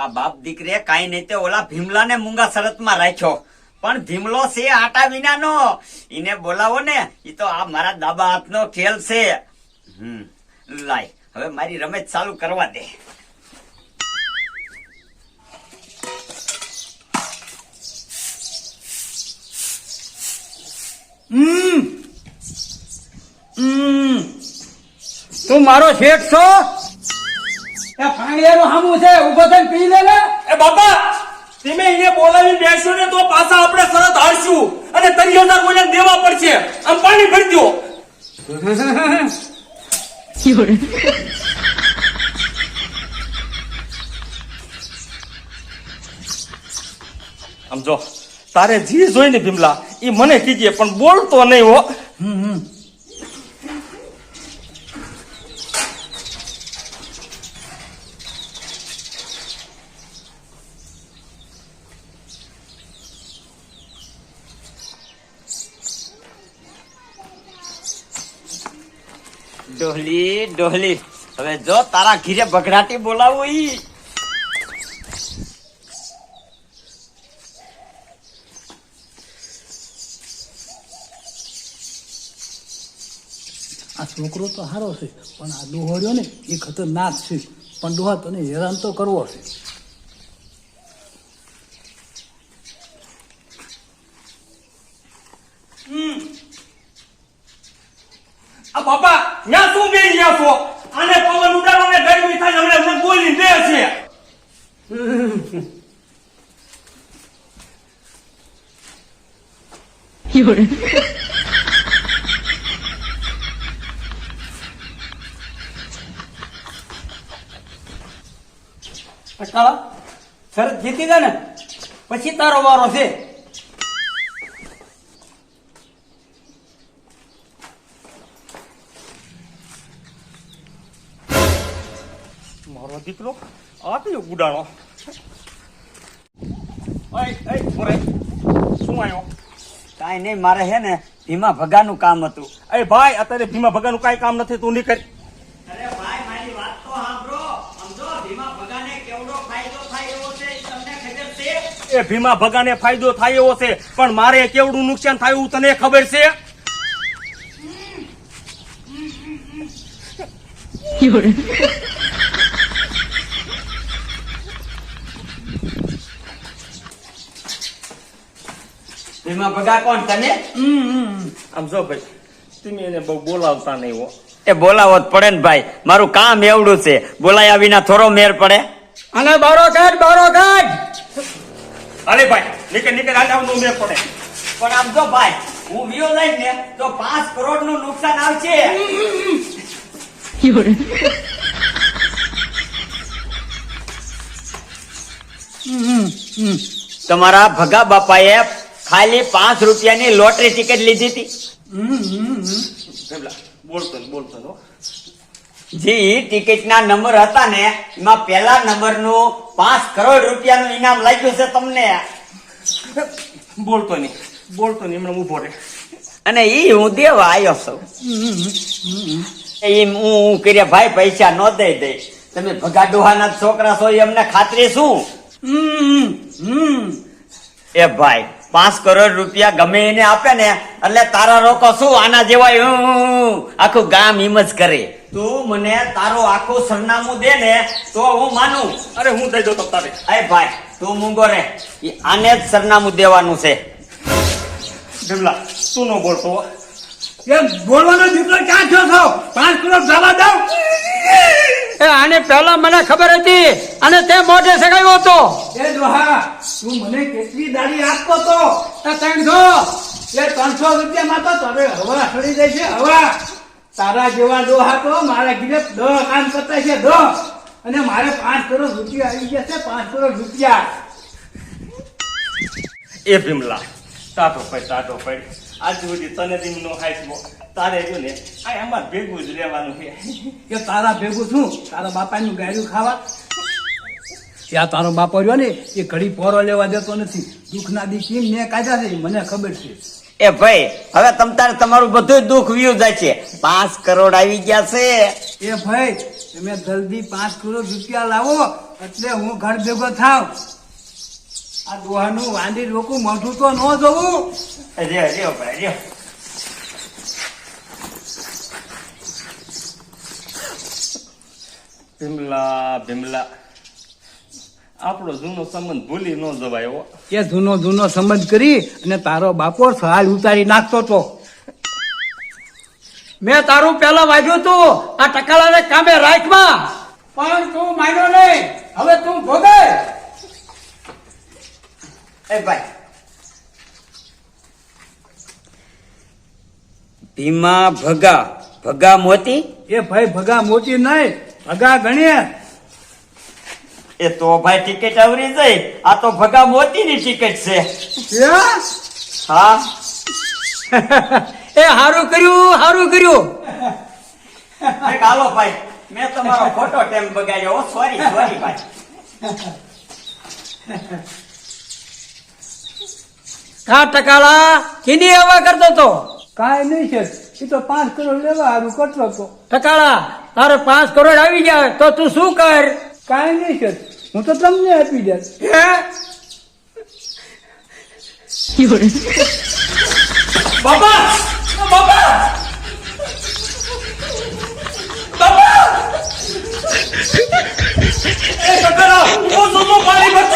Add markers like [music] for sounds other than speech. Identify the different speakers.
Speaker 1: આ બાપ દીકરીએ કાંઈ નહીં તે ઓલા ભીમલાને મૂંગા શરતમાં રાખ્યો. પણ ભીમલો છે આટા વિનાનો. એને બોલાવો ને એ તો આ મારા દાબા હાથનો ખેલ છે. લાય, હવે મારી રમત ચાલુ કરવા દે.
Speaker 2: તું મારો શેઠ છો? એ ફાંડિયાનું હામું છે ઊભો થઈને પી લે ને.
Speaker 3: એ બાપા તમે એને બોલાવી બેસો ને તો પાછા આપણે શરત હારશું અને ત્રણ હજાર કોઈને દેવા પડશે. આમ પાણી ભરી દો. આમ જો તારે જી જોઈને ભીમલા એ મને કીજે પણ બોલતો નહીં હો.
Speaker 1: ડોહલી ડોહલી, હવે જો તારા ઘીરે બગડાટી બોલાવો ઈ.
Speaker 2: આ છોકરો તો સારો છે, પણ આ ડોહર્યો ને એ ખતરનાક છે. પણ ડોહા તને હેરાન તો કરવો છે.
Speaker 3: બાપા ન્યા શું બેસી ગયા છો? આને પવન ઉડાડો ને ગરમી થાય ને હમણાં બોલી દે છે.
Speaker 2: અટકાળા સર જીતી દે ને. પછી તારો વારો છે.
Speaker 3: મારો દીકરો. આપ્યો મોરે શું આવ્યો
Speaker 1: કાંઈ નહીં મારે હે ને ભીમા ભગાનું કામ હતું.
Speaker 3: એ ભાઈ અત્યારે ભીમા ભગાનું કાંઈ કામ નથી તું નીકળ.
Speaker 1: અરે ભાઈ મારી વાત તો સાંભળો. સમજો ધીમા ભગાને કેવડો ફાયદો થાય એવો છે તમને ખબર છે?
Speaker 3: એ ભીમા ભગાને ફાયદો થાય એવો છે પણ મારે કેવડું નુકસાન થાય એવું તને ખબર છે?
Speaker 1: ધીમા ભગા કોણ તને?
Speaker 3: આમ જો ભાઈ તમે એને બહુ બોલાવતા નહીં હો.
Speaker 1: એ બોલાવો જ પડે ને ભાઈ. મારું કામ એવડું છે. બોલાયા વિના થોડો મેર પડે.
Speaker 2: અને બારો કાઢ બારો કાઢ.
Speaker 3: અરે ભાઈ નીકળ નીકળ આજે આવનું મેર પડે.
Speaker 1: પણ આમ જો ભાઈ હું વિયો લઈ ને તો પાંચ કરોડનું નુકસાન આવશે. તમારા ભગા બાપાએ ખાલી પાંચ રૂપિયાની લોટરી ટિકિટ લીધી હતી.
Speaker 3: બોલતો ને બોલતો
Speaker 1: જે ટિકિટ ના નંબર હતા ને એમાં પહેલા નંબરનું પાંચ કરોડ રૂપિયાનું ઇનામ લાગ્યું છે તમને.
Speaker 3: બોલતો નહીં બોલતો નહીં એમણે ઊભો રહે.
Speaker 1: અને ઈ હું દેવા આવ્યો છું. ઈ હું હું કર્યા ભાઈ પૈસા ન દઈ દે. તમે ભગા ડોહાના છોકરા છો એ અમને ખાતરી શું? એ ભાઈ પાંચ કરોડ રૂપિયા ગમે એને આપે ને એટલે તારા રોકો શું? આના જેવા આખું ગામ હિમ જ કરે. તું મને તારું આખું સરનામું દે ને તો હું માનું.
Speaker 3: અરે હું દઈ દઉં તારે.
Speaker 1: અરે ભાઈ તું મૂંગો રે. આને જ સરનામું દેવાનું છે.
Speaker 3: ભીમલા તું નો બોલતો
Speaker 2: એમ બોલવાનો દીકરો ક્યાં છો છો? પાંચ કરોડ જવા દઉં. એ આને પહેલા મને ખબર હતી અને તે મોઢે શેખાયો હતો. એ દોહા તું મને કેટલી દાડી આપતો તો? એ ત્રણસો. એ ત્રણસો રૂપિયામાં તો તારે હવા સડી જાય છે હવા. તારા જેવા દોહા તો મારા ઘીરે દહ કામ કરતા છે દહ. અને મારે પાંચ કરોડ રૂપિયા આવી ગયા છે પાંચ કરોડ રૂપિયા.
Speaker 3: એ ભીમલા તાતો પડ તાતો પડ. આજ સુધી તને દિન નો હાઈસમો તારે જો આ અમાર ભેગું જ રહેવાનું છે.
Speaker 2: કે તારા ભેગું છું તારા બાપાનું ગાયરું ખાવા. ત્યાં તારો બાપો રહ્યો ને એ ઘડી પોરો લેવા દેતો નથી. દુઃખના દી કેમ મેં કાઢ્યા છે મને ખબર છે.
Speaker 1: એ ભાઈ હવે તમ તારે તમારું બધું દુઃખ વ્યુ જાય છે. પાંચ કરોડ આવી ગયા છે.
Speaker 2: એ ભાઈ તમે જલ્દી પાંચ કરોડ રૂપિયા લાવો એટલે હું ઘર ભેગો થાવ. આ દોહાનું વાંદી રોકું મોઢું તો ન જોવું.
Speaker 1: અરે અરે ભાઈ
Speaker 3: ભીમલા ભીમલા. આપણો જૂનો સંબંધ ભૂલી ન જવાય હો.
Speaker 2: કે જૂનો જૂનો સંબંધ કરી અને તારો બાપો સહાય ઉતારી નાખતો તો. મેં તારું પેલા વાગ્યું તું આ ટકાલાને કામે રાખમાં પણ તું માન્યો નહીં. હવે તું ભોગે.
Speaker 1: એ ભાઈ. ભીમા ભગા. ભગા મોતી?
Speaker 2: એ ભાઈ ભગા મોતી નહીં. ભગા ગણીએ
Speaker 1: એ તો ભાઈ ટિકિટ આવરી જઈ આ તો ભગા મોતી ની ટિકિટ છે હા. [laughs]
Speaker 2: એ હારું કર્યું હારું કર્યું.
Speaker 1: એક હાલો ભાઈ મેં તમારો ખોટો ટેમ બગાડ્યો. સોરી સોરી ભાઈ.
Speaker 2: કા ટકાલા કીની હવા કરતો તો. કાંઈ નહીં છે. એ તો પાંચ કરોડ લેવા હારું કરતો તો. ટકાળા તારે પાંચ કરોડ આવી જાય તો તું શું કર? કાંઈ નહીં છે હું તો તમને આપી દે
Speaker 3: બાપા! બાપા! બાપા! એ કકરા ઓ સોનો પાણી ભરતો